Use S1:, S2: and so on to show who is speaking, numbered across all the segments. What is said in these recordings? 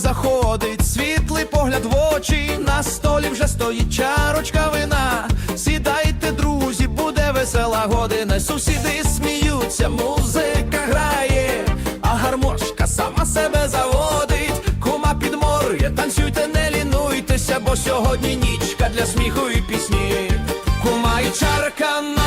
S1: заходить, світлий погляд в очі, на столі вже стоїть чарочка вина. Сідайте, друзі, буде весела година. Сусіди сміються, музика грає, а гармошка сама себе заводить. Кума підморює, танцюйте, не лінуйтеся, бо сьогодні нічка для сміху і пісні. Кума і чарка на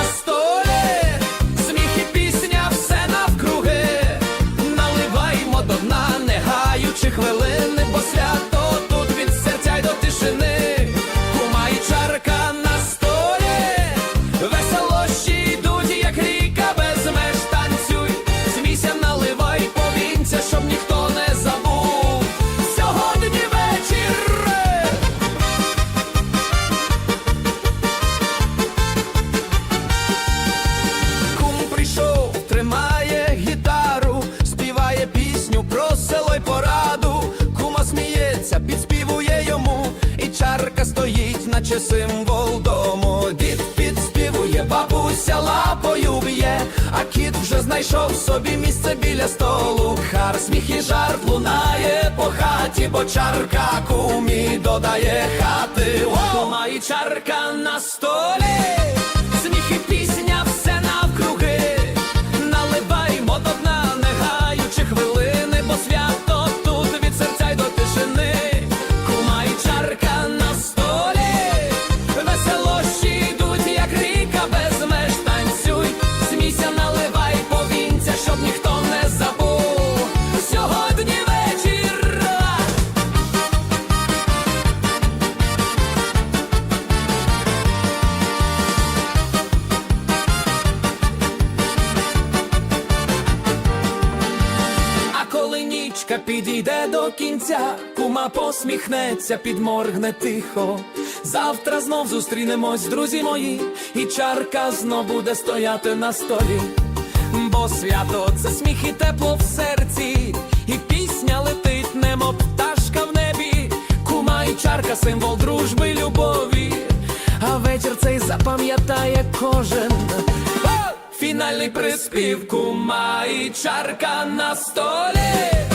S1: пораду. Кума сміється, підспівує йому, і чарка стоїть, наче символ дому. Дід підспівує, бабуся лапою б'є, а кіт вже знайшов собі місце біля столу. Хар сміх і жарт лунає по хаті, бо чарка кумі додає хати. Кума і чарка на столі. Коли підійде до кінця, кума посміхнеться, підморгне тихо. Завтра знов зустрінемось, друзі мої, і чарка знов буде стояти на столі. Бо свято це сміх і тепло в серці, і пісня летить, немов пташка в небі. Кума і чарка символ дружби, любові. А вечір цей запам'ятає кожен. Фінальний приспів кума і чарка на столі.